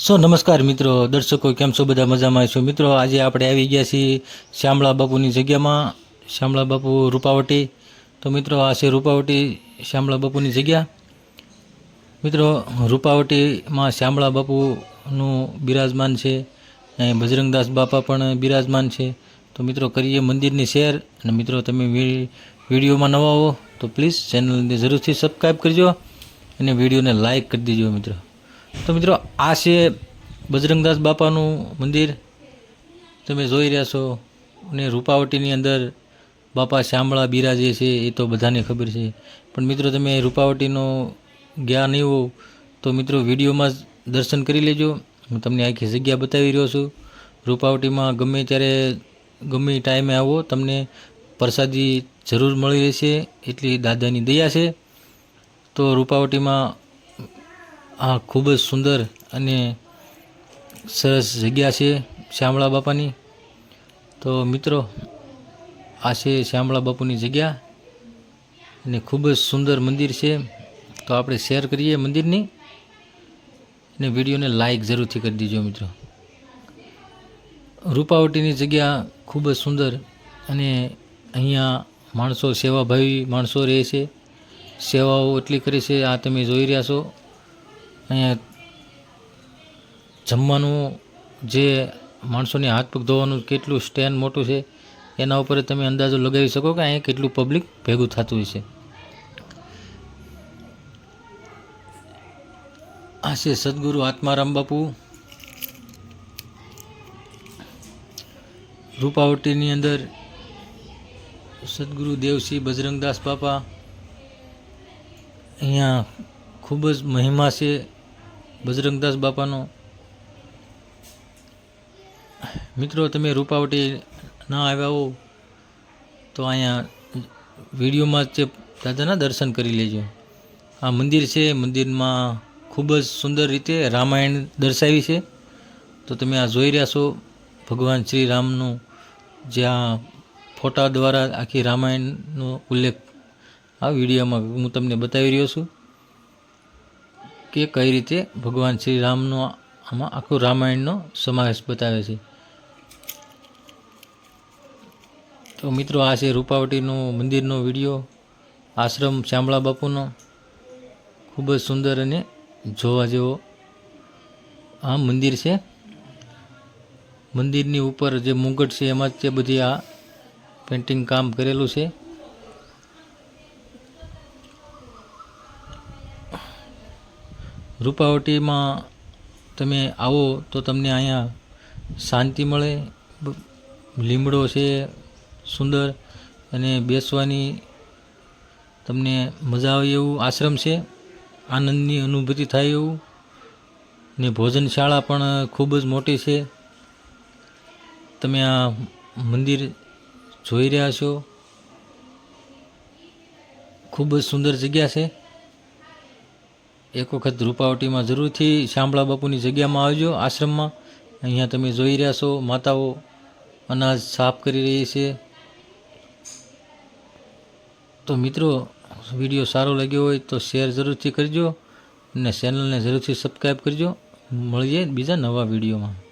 સો નમસ્કાર મિત્રો, દર્શકો, કેમ છો? બધા મજામાં છો? મિત્રો, આજે આપણે આવી ગયા છીએ શ્યામળા બાપુની જગ્યામાં, શ્યામળા બાપુ રૂપાવટી. તો મિત્રો, આ છે રૂપાવટી શ્યામળા બાપુની જગ્યા. મિત્રો, રૂપાવટીમાં શ્યામળા બાપુનું બિરાજમાન છે. અહીં બજરંગદાસ બાપા પણ બિરાજમાન છે. તો મિત્રો, કરીએ મંદિરની શેર. અને મિત્રો, તમે વિડીયોમાં નવા હો, તો પ્લીઝ ચેનલને જરૂરથી સબસ્ક્રાઈબ કરજો અને વિડીયોને લાઈક કરી દેજો મિત્રો. તો મિત્રો, આ છે બજરંગદાસ બાપાનું મંદિર. તમે જોઈ રહ્યા છો. અને રૂપાવટીની અંદર બાપા શ્યામળા બિરાજે છે, એ તો બધાને ખબર છે. પણ મિત્રો, તમે રૂપાવટીનો ગયા નહીં હો તો મિત્રો, વિડીયોમાં જ દર્શન કરી લેજો. હું તમને આખી જગ્યા બતાવી રહ્યો છું. રૂપાવટીમાં ગમે ત્યારે, ગમે ટાઈમે આવો, તમને પ્રસાદી જરૂર મળી રહેશે. એટલી દાદાની દયા છે. તો રૂપાવટીમાં આ ખૂબ જ સુંદર અને સરસ જગ્યા છે શ્યામળા બાપાની. તો મિત્રો, આ છે શ્યામળા બાપુની જગ્યા અને ખૂબ જ સુંદર મંદિર છે. તો આપણે શેર કરીએ મંદિરની અને વિડીયોને લાઈક જરૂરથી કરી દીજો મિત્રો. રૂપાવટીની જગ્યા ખૂબ જ સુંદર અને અહીંયા માણસો સેવાભાવી માણસો રહે છે. સેવાઓ એટલી કરે છે, આ તમે જોઈ રહ્યા છો. અહીંયા જમવાનું જે માણસોને હાથ પગ ધોવાનું કેટલું સ્ટેન્ડ મોટું છે, એના ઉપર તમે અંદાજો લગાવી શકો કે અહીંયા કેટલું પબ્લિક ભેગું થતું હોય છે. આ છે સદગુરુ આત્મારામ બાપુ. રૂપાવટીની અંદર સદગુરુ દેવસિંહ બજરંગદાસ બાપા. અહીંયા ખૂબ જ મહિમા છે. બજરંગદાસ બાપાનો. મિત્રો, તમે રૂપાવટી ના આવ્યા હો તો અહીંયા વિડીયોમાં તે દાદાના દર્શન કરી લેજો. આ મંદિર છે, મંદિરમાં ખૂબ જ સુંદર રીતે રામાયણ દર્શાવી છે. તો તમે આ જોઈ રહ્યા છો, ભગવાન શ્રી રામનું જે આ ફોટા દ્વારા આખી રામાયણનો ઉલ્લેખ આ વિડીયોમાં હું તમને બતાવી રહ્યો છું. કે કઈ રીતે ભગવાન શ્રી રામનો આમાં આખું રામાયણનો સમાવેશ બતાવે છે. તો મિત્રો, આ છે રૂપાવટીનો મંદિરનો વીડિયો, આશ્રમ શ્યામળા બાપુનો. ખૂબ જ સુંદર અને જોવા જેવો આ મંદિર છે. મંદિરની ઉપર જે મુગટ છે, એમાં જ તે બધી આ પેન્ટિંગ કામ કરેલું છે. રૂપાવટીમાં તમે આવો તો તમને અહીંયા શાંતિ મળે. લીમડો છે, સુંદર અને બેસવાની તમને મજા આવે એવું આશ્રમ છે. આનંદની અનુભૂતિ થાય એવું. ને ભોજનશાળા પણ ખૂબ જ મોટી છે. તમે આ મંદિર જોઈ રહ્યા છો. ખૂબ જ સુંદર જગ્યા છે. એક વખત રૂપાવટીમાં જરૂરથી શામળા બાપુની જગ્યામાં આવજો, આશ્રમમાં. અહીંયા તમે જોઈ રહ્યા છો, માતાઓ અનાજ સાફ કરી રહી છે. તો મિત્રો, વીડિયો સારો લાગ્યો હોય તો શેર જરૂરથી કરજો અને ચેનલને જરૂરથી સબસ્ક્રાઈબ કરજો. મળીએ બીજા નવા વિડીયોમાં.